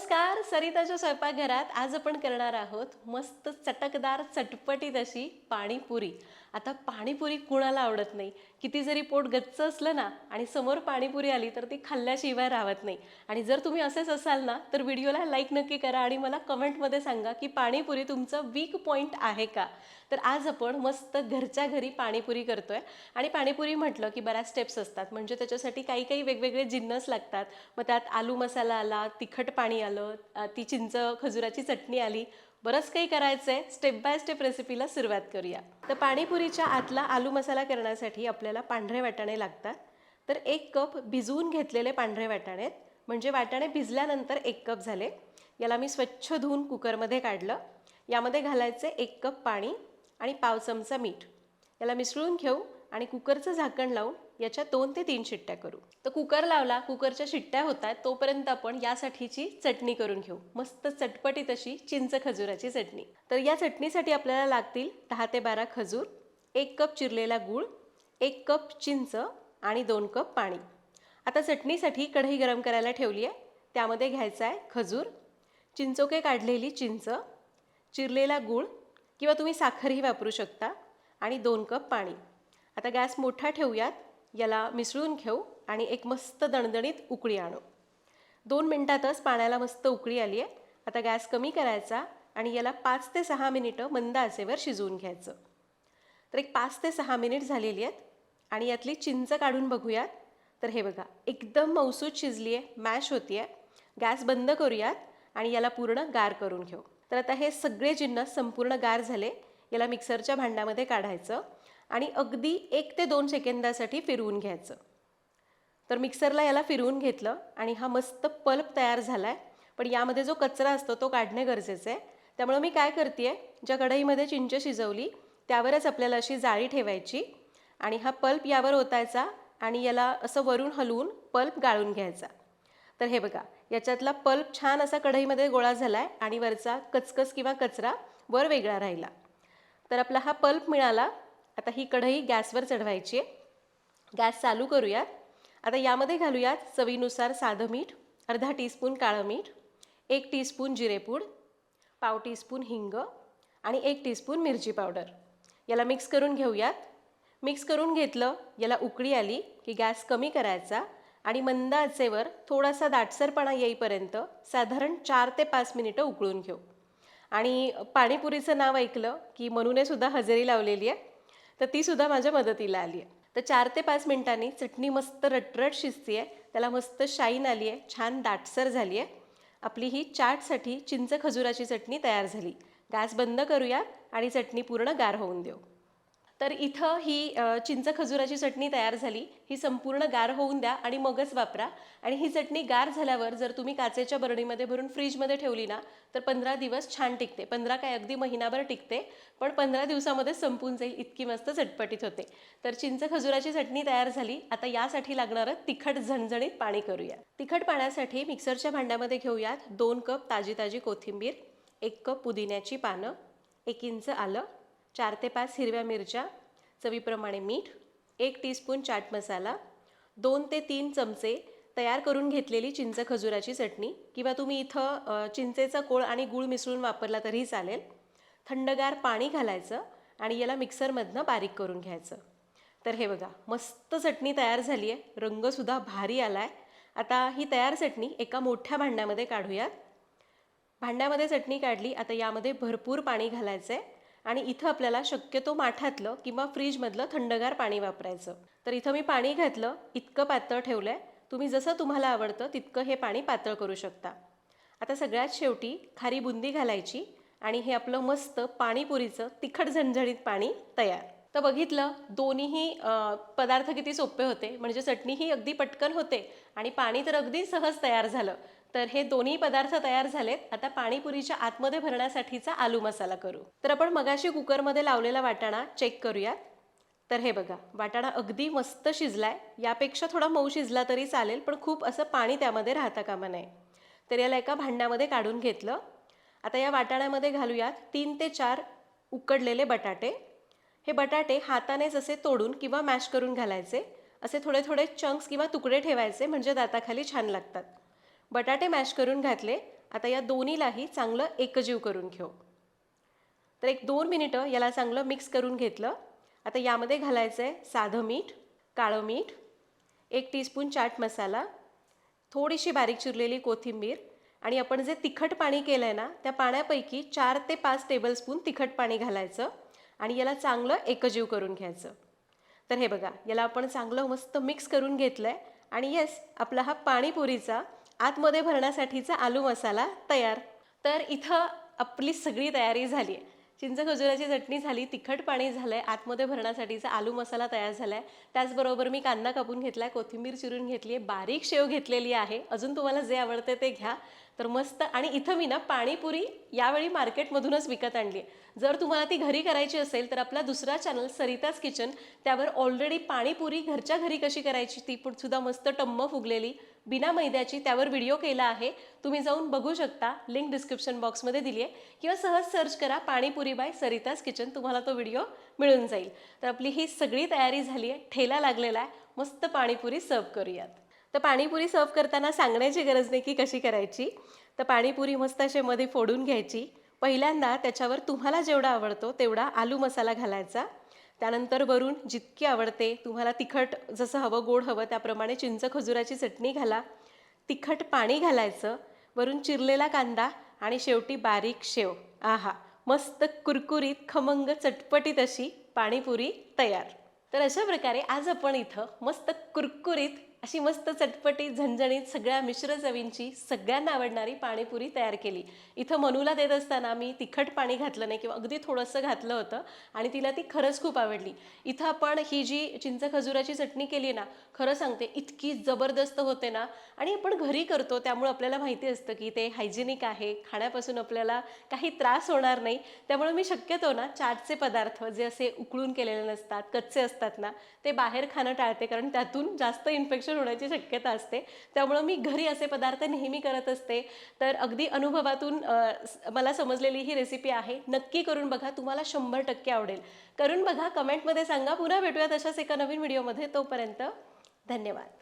नमस्कार सरिताच्या स्वयंपाकघरात आज आपण करणार आहोत मस्त चटकदार चटपटीत अशी पाणीपुरी. आता पाणीपुरी कुणाला आवडत नाही? किती जरी पोट गच्च असलं ना आणि समोर पाणीपुरी आली तर ती खाल्ल्याशिवाय राहत नाही. आणि जर तुम्ही असेच असाल ना तर व्हिडिओला लाईक नक्की करा आणि मला कमेंटमध्ये सांगा की पाणीपुरी तुमचं वीक पॉईंट आहे का? तर आज आपण मस्त घरच्या घरी पाणीपुरी करतोय. आणि पाणीपुरी म्हटलं की बऱ्याच स्टेप्स असतात. म्हणजे त्याच्यासाठी काही काही वेगवेगळे जिन्नस लागतात. मग त्यात आलू मसाला आला तिखट पाणी आलं ती चिंच खजुराची चटणी आली बरंच काही करायचं आहे स्टेप बाय स्टेप रेसिपीला सुरुवात करूया. तर पाणीपुरीच्या आतला आलू मसाला करण्यासाठी आपल्याला पांढरे वाटाणे लागतात. तर एक कप भिजवून घेतलेले पांढरे वाटाणे आहेत. म्हणजे वाटाणे भिजल्यानंतर एक कप झाले. याला मी स्वच्छ धुवून कुकरमध्ये काढलं. यामध्ये घालायचे एक कप पाणी आणि पाव चमचा मीठ. याला मिसळून घेऊ. आणि कुकरचं झाकण लावून याच्या दोन ते तीन शिट्ट्या करू. तर कुकर लावला कुकरच्या शिट्ट्या होत आहेत तोपर्यंत आपण यासाठीची चटणी करून घेऊ. मस्त चटपटीत अशी चिंच खजुराची चटणी. तर या चटणीसाठी आपल्याला लागतील दहा ते बारा खजूर एक कप चिरलेला गूळ एक कप चिंच आणि दोन कप पाणी. आता चटणीसाठी कढई गरम करायला ठेवली आहे. त्यामध्ये घ्यायचा आहे खजूर चिंचोके काढलेली चिंच चिरलेला गूळ किंवा तुम्ही साखरही वापरू शकता आणि दोन कप पाणी. आता गॅस मोठा ठेवूयात. याला मिसळून घेऊ आणि एक मस्त दणदणीत उकळी आणू. दोन मिनटातच पाण्याला मस्त उकळी आली आहे. आता गॅस कमी करायचा आणि याला पाच ते सहा मिनिटं मंद आचेवर शिजवून घ्यायचं. तर एक पाच ते सहा मिनिट झालेली आहेत आणि यातली चिंच काढून बघूयात. तर हे बघा एकदम मौसूद शिजली आहे मॅश होती आहे. गॅस बंद करूयात आणि याला पूर्ण गार करून घेऊ. तर आता हे सगळे जिन्नस संपूर्ण गार झाले. याला मिक्सरच्या भांड्यामध्ये काढायचं. आणि अगदी एक ते दोन सेकंदासाठी फिरवून घ्यायचं. तर मिक्सरला याला फिरवून घेतलं आणि हा मस्त पल्प तयार झाला आहे पण यामध्ये जो कचरा असतो तो काढणे गरजेचं आहे. त्यामुळं मी काय करते आहे ज्या कढईमध्ये चिंच शिजवली त्यावरच आपल्याला अशी जाळी ठेवायची आणि हा पल्प यावर ओतायचा आणि याला असं वरून हलवून पल्प गाळून घ्यायचा. तर हे बघा याच्यातला पल्प छान असा कढईमध्ये गोळा झाला आहे आणि वरचा कचकच किंवा कचरा वर वेगळा राहिला. तर आपला हा पल्प मिळाला आता ही कढई गॅसवर चढवायची आहे. गॅस चालू करूयात. आता यामध्ये घालूयात चवीनुसार साधं मीठ अर्धा टीस्पून काळं मीठ एक टीस्पून जिरेपूड पाव टीस्पून हिंग आणि एक टीस्पून मिरची पावडर. याला मिक्स करून घेऊयात. मिक्स करून घेतलं याला उकळी आली की गॅस कमी करायचा आणि मंद आचेवर थोडासा दाटसरपणा येईपर्यंत साधारण चार ते पाच मिनिटं उकळून घेऊ. आणि पाणीपुरीचं नाव ऐकलं की मनूने सुद्धा हजेरी लावलेली आहे. तर ती सुद्धा माझ्या मदतीला आली आहे. तर चार ते पाच मिनिटांनी चटणी मस्त रटरट शिजती आहे त्याला मस्त शाईन आली आहे छान दाटसर झाली आहे आपली ही चाटसाठी चिंच खजुराची चटणी तयार झाली. गॅस बंद करूया आणि चटणी पूर्ण गार होऊन देऊ. तर इथं ही चिंच खजुराची चटणी तयार झाली. ही संपूर्ण गार होऊन द्या आणि मगच वापरा. आणि ही चटणी गार झाल्यावर जर तुम्ही काचेच्या बरणीमध्ये भरून फ्रीजमध्ये ठेवली ना तर पंधरा दिवस छान टिकते. पंधरा काय अगदी महिनाभर टिकते पण पंधरा दिवसामध्ये संपून जाईल. इतकी मस्त चटपटीत होते. तर चिंच खजुराची चटणी तयार झाली. आता यासाठी लागणारं तिखट झणझणीत पाणी करूया. तिखट पाण्यासाठी मिक्सरच्या भांड्यामध्ये घेऊयात दोन कप ताजी ताजी कोथिंबीर एक कप पुदिन्याची पानं एक इंच आलं चार ते पाच हिरव्या मिरच्या चवीप्रमाणे मीठ एक टीस्पून चाट मसाला दोन ते तीन चमचे तयार करून घेतलेली चिंच खजुराची चटणी किंवा तुम्ही इथं चिंचेचा कोळ आणि गूळ मिसळून वापरला तरीही चालेल. थंडगार पाणी घालायचं आणि याला मिक्सरमधनं बारीक करून घ्यायचं. तर हे बघा मस्त चटणी तयार झाली आहे रंगसुद्धा भारी आला आहे आता ही तयार चटणी एका मोठ्या भांड्यामध्ये काढूयात. भांड्यामध्ये चटणी काढली आता यामध्ये भरपूर पाणी घालायचं आहे आणि इथं आपल्याला शक्यतो माठातलं किंवा फ्रीजमधलं थंडगार पाणी वापरायचं. तर इथं मी पाणी घातलं इतकं पातळ ठेवलं आहे तुम्ही जसं तुम्हाला आवडतं तितकं हे पाणी पातळ करू शकता. आता सगळ्यात शेवटी खारी बुंदी घालायची आणि हे आपलं मस्त पाणीपुरीचं तिखट झणझणीत पाणी तयार. तर बघितलं दोन्हीही पदार्थ किती सोपे होते. म्हणजे चटणीही अगदी पटकन होते आणि पाणी तर अगदी सहज तयार झालं. तर हे दोन्ही पदार्थ तयार झालेत. आता पाणीपुरीच्या आतमध्ये भरण्यासाठीचा आलू मसाला करू. तर आपण मगाशी कुकरमध्ये लावलेला वाटाणा चेक करूयात. तर हे बघा वाटाणा अगदी मस्त शिजलाय. यापेक्षा थोडा मऊ शिजला तरी चालेल पण खूप असं पाणी त्यामध्ये राहता कामा नये. तर याला एका भांड्यामध्ये काढून घेतलं. आता या वाटाण्यामध्ये घालूयात तीन ते चार उकडलेले बटाटे. हे बटाटे हातानेच असे तोडून किंवा मॅश करून घालायचे असे थोडे थोडे चंक्स किंवा तुकडे ठेवायचे म्हणजे दाताखाली छान लागतात. बटाटे मॅश करून घातले. आता या दोन्हीलाही चांगलं एकजीव करून घेऊ. तर एक दोन मिनिटं याला चांगलं मिक्स करून घेतलं. आता यामध्ये घालायचं आहे साधं मीठ काळं मीठ एक टीस्पून चाट मसाला थोडीशी बारीक चिरलेली कोथिंबीर आणि आपण जे तिखट पाणी केलं आहे ना त्या पाण्यापैकी चार ते पाच टेबलस्पून तिखट पाणी घालायचं आणि याला चांगलं एकजीव करून घ्यायचं. तर हे बघा याला आपण चांगलं मस्त मिक्स करून घेतलं आहे आणि येस आपला हा पाणीपुरीचा आतमध्ये भरण्यासाठीचा आलू मसाला तयार. तर इथं आपली सगळी तयारी झाली आहे. चिंच खजुराची चटणी झाली तिखट पाणी झालं आहे आतमध्ये भरण्यासाठीचा आलू मसाला तयार झाला आहे त्याचबरोबर मी कांदा कापून घेतला आहे कोथिंबीर चिरून घेतली आहे बारीक शेव घेतलेली आहे. अजून तुम्हाला जे आवडते ते घ्या. तर मस्त आणि इथं मी ना पाणीपुरी यावेळी मार्केटमधूनच विकत आणली आहे. जर तुम्हाला ती घरी करायची असेल तर आपला दुसरा चॅनल सरिताज किचन त्यावर ऑलरेडी पाणीपुरी घरच्या घरी कशी करायची ती पण सुद्धा मस्त टम्म फुगलेली. बिना मैद्याची त्यावर व्हिडिओ केला आहे. तुम्ही जाऊन बघू शकता. लिंक डिस्क्रिप्शन बॉक्समध्ये दिली आहे किंवा सहज सर्च करा पाणीपुरी बाय सरिताज किचन तुम्हाला तो व्हिडिओ मिळून जाईल. तर आपली ही सगळी तयारी झाली आहे ठेला लागलेला आहे. मस्त पाणीपुरी सर्व करूयात. तर पाणीपुरी सर्व करताना सांगण्याची गरज नाही की कशी करायची. तर पाणीपुरी मस्त असे मध्ये फोडून घ्यायची. पहिल्यांदा त्याच्यावर तुम्हाला जेवढा आवडतो तेवढा आलू मसाला घालायचा. त्यानंतर वरून जितकी आवडते तुम्हाला तिखट जसं हवं गोड हवं त्याप्रमाणे चिंच खजुराची चटणी घाला. तिखट पाणी घालायचं. वरून चिरलेला कांदा आणि शेवटी बारीक शेव. आहा मस्त कुरकुरीत खमंग चटपटीत अशी पाणीपुरी तयार. तर अशा प्रकारे आज आपण इथं मस्त कुरकुरीत अशी मस्त चटपटी झणझणीत सगळ्या मिश्र चवींची सगळ्यांना आवडणारी पाणीपुरी तयार केली. इथं मनूला देत असताना मी तिखट पाणी घातलं नाही किंवा अगदी थोडंसं घातलं होतं आणि तिला ती खरंच खूप आवडली. इथं आपण ही जी चिंच खजुराची चटणी केली ना खरं सांगते इतकी जबरदस्त होते ना. आणि आपण घरी करतो त्यामुळे आपल्याला माहिती असतं की ते हायजेनिक आहे खाण्यापासून आपल्याला काही त्रास होणार नाही. त्यामुळे मी शक्यतो ना चाटचे पदार्थ जे असे उकळून केलेले नसतात कच्चे असतात ना ते बाहेर खाणं टाळते कारण त्यातून जास्त इन्फेक्शन होण्याची शक्यता असते. त्यामुळं मी घरी असे पदार्थ नेहमी करत असते. तर अगदी अनुभवातून मला समजलेली ही रेसिपी आहे. नक्की करून बघा तुम्हाला शंभर टक्के आवडेल. करून बघा कमेंटमध्ये सांगा. पुन्हा भेटूयात अशाच एका नवीन व्हिडिओमध्ये तोपर्यंत धन्यवाद.